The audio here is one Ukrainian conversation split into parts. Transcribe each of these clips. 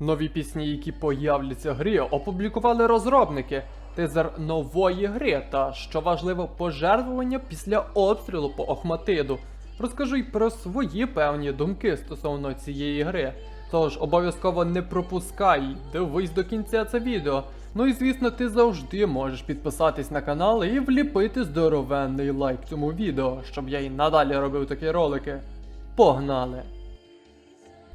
Нові пісні, які появляться в грі, опублікували розробники. Тизер нової гри та, що важливо, пожертвування після обстрілу по Охматиду. Розкажу й про свої певні думки стосовно цієї гри. Тож обов'язково не пропускай, дивись до кінця це відео. Ну і звісно, ти завжди можеш підписатись на канал і вліпити здоровенний лайк цьому відео, щоб я і надалі робив такі ролики. Погнали!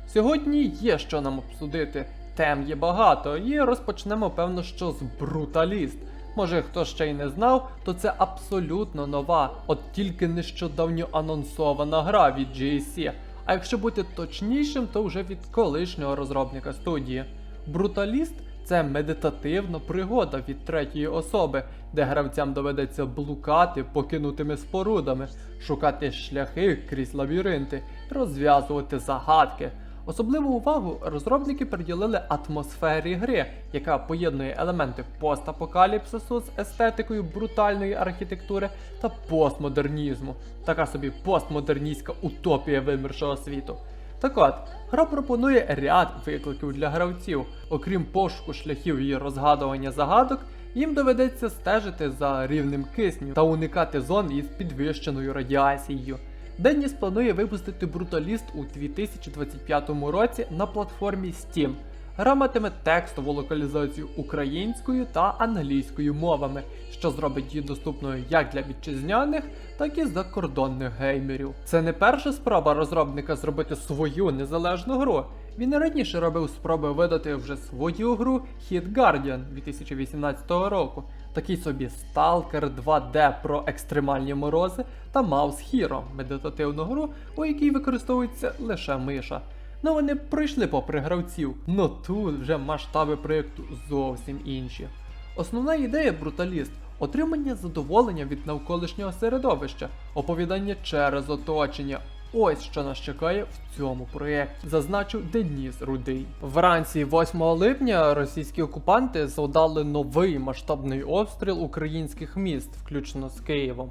Сьогодні є що нам обсудити. Тем є багато, і розпочнемо, певно, що з бруталіст. Може, хто ще й не знав, то це абсолютно нова, от тільки нещодавньо анонсована гра від GSC. А якщо бути точнішим, то вже від колишнього розробника студії. Бруталіст це медитативна пригода від третьої особи, де гравцям доведеться блукати покинутими спорудами, шукати шляхи крізь лабіринти, розв'язувати загадки. Особливу увагу розробники приділили атмосфері гри, яка поєднує елементи постапокаліпсису з естетикою брутальної архітектури та постмодернізму. Така собі постмодерністська утопія вимершого світу. Так от, гра пропонує ряд викликів для гравців. Окрім пошуку шляхів і розгадування загадок, їм доведеться стежити за рівнем кисню та уникати зон із підвищеною радіацією. Деніс планує випустити бруталіст у 2025 році на платформі Steam. Гра матиме текстову локалізацію українською та англійською мовами, що зробить її доступною як для вітчизняних, так і закордонних геймерів. Це не перша спроба розробника зробити свою незалежну гру. Він раніше робив спроби видати вже свою гру Hit Guardian 2018 року, такий собі Stalker 2D про екстремальні морози та Mouse Hero медитативну гру, у якій використовується лише миша. Ну вони пройшли попри гравців, но тут вже масштаби проєкту зовсім інші. Основна ідея бруталіст отримання задоволення від навколишнього середовища, оповідання через оточення. Ось що нас чекає в цьому проєкті, зазначив Деніс Рудий. Вранці 8 липня російські окупанти завдали новий масштабний обстріл українських міст, включно з Києвом.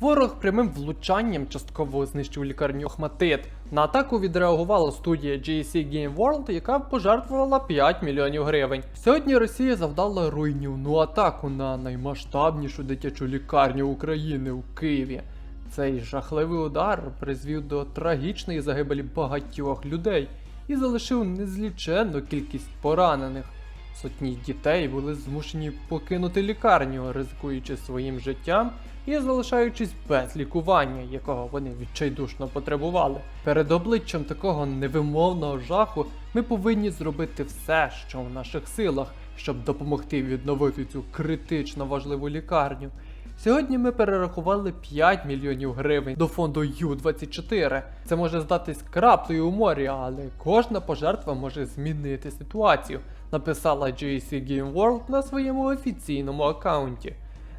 Ворог прямим влучанням частково знищив лікарню Охматит. На атаку відреагувала студія GSC Game World, яка пожертвувала 5 мільйонів гривень. Сьогодні Росія завдала руйнівну атаку на наймасштабнішу дитячу лікарню України у Києві. Цей жахливий удар призвів до трагічної загибелі багатьох людей і залишив незліченну кількість поранених. Сотні дітей були змушені покинути лікарню, ризикуючи своїм життям і залишаючись без лікування, якого вони відчайдушно потребували. Перед обличчям такого невимовного жаху ми повинні зробити все, що в наших силах, щоб допомогти відновити цю критично важливу лікарню. Сьогодні ми перерахували 5 мільйонів гривень до фонду Ю-24. Це може здатись краплею у морі, але кожна пожертва може змінити ситуацію, написала JC Game World на своєму офіційному аккаунті.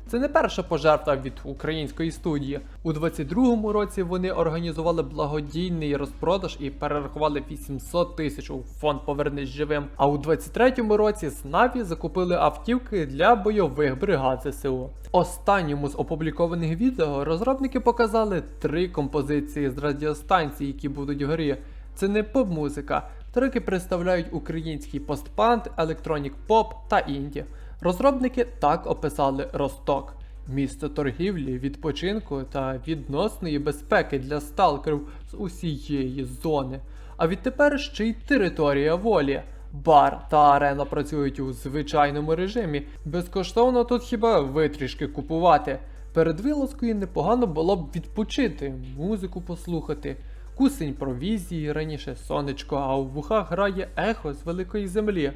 Це не перша пожертва від української студії. У 22-му році вони організували благодійний розпродаж і перерахували 800 тисяч у фонд Повернись живим. А у 23-му році з Наві закупили автівки для бойових бригад ЗСУ. Останньому з опублікованих відео розробники показали три композиції з радіостанцій, які будуть в грі. Це не поп-музика. Треки представляють український постпанк, електронік поп та інді. Розробники так описали Росток місце торгівлі, відпочинку та відносної безпеки для сталкерів з усієї зони. А відтепер ще й територія волі. Бар та арена працюють у звичайному режимі. Безкоштовно тут хіба витрішки купувати. Перед вилазкою непогано було б відпочити, музику послухати. Кусень провізії, раніше сонечко, а у вухах грає ехо з великої землі.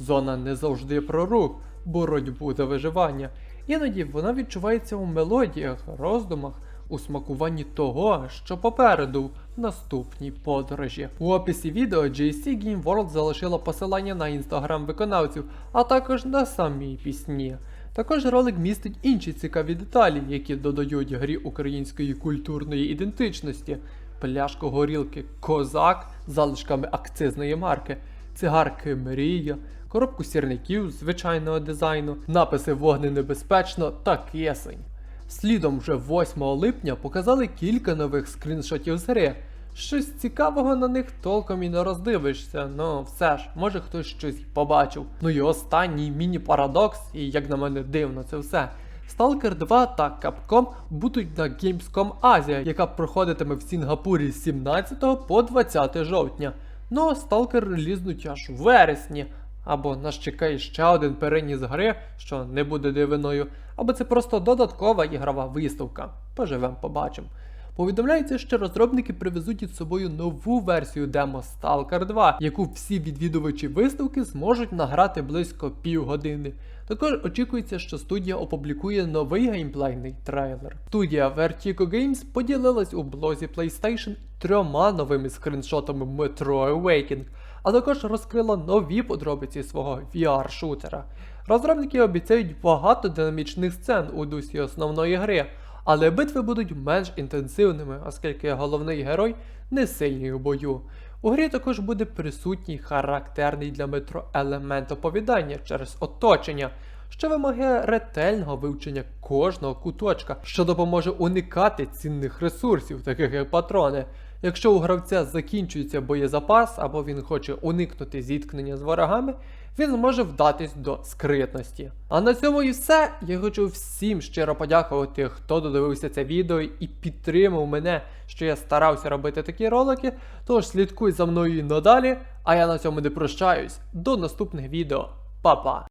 Зона не завжди про рух, боротьбу за виживання. Іноді вона відчувається у мелодіях, роздумах, у смакуванні того, що попереду в наступній подорожі. У описі відео JC Game World залишила посилання на інстаграм виконавців, а також на самі пісні. Також ролик містить інші цікаві деталі, які додають грі української культурної ідентичності, пляшку горілки Козак з залишками акцизної марки, цигарки Мрія, коробку сірників звичайного дизайну, написи вогненебезпечно та кисень. Слідом вже 8 липня показали кілька нових скріншотів з гри. Щось цікавого на них толком і не роздивишся, ну все ж, може хтось щось побачив. Ну і останній міні-парадокс, і як на мене дивно це все. Stalker 2 та Capcom будуть на Gamescom Азія, яка проходитиме в Сінгапурі з 17 по 20 жовтня. Ну Stalker релізнуть аж у вересні. Або нас чекає ще один переніс гри, що не буде дивиною, або це просто додаткова ігрова виставка. Поживем, побачимо. Повідомляється, що розробники привезуть із собою нову версію демо Stalker 2, яку всі відвідувачі виставки зможуть награти близько півгодини. Також очікується, що студія опублікує новий геймплейний трейлер. Студія Vertigo Games поділилась у блозі PlayStation трьома новими скріншотами Metro Awakening, а також розкрила нові подробиці свого VR-шутера. Розробники обіцяють багато динамічних сцен у дусі основної гри, але битви будуть менш інтенсивними, оскільки головний герой не сильний у бою. У грі також буде присутній характерний для метро елемент оповідання через оточення, що вимагає ретельного вивчення кожного куточка, що допоможе уникати цінних ресурсів, таких як патрони. Якщо у гравця закінчується боєзапас або він хоче уникнути зіткнення з ворогами, він зможе вдатись до скритності. А на цьому і все. Я хочу всім щиро подякувати, хто додивився це відео і підтримав мене, що я старався робити такі ролики. Тож слідкуй за мною і надалі. А я на цьому не прощаюсь. До наступних відео. Па-па!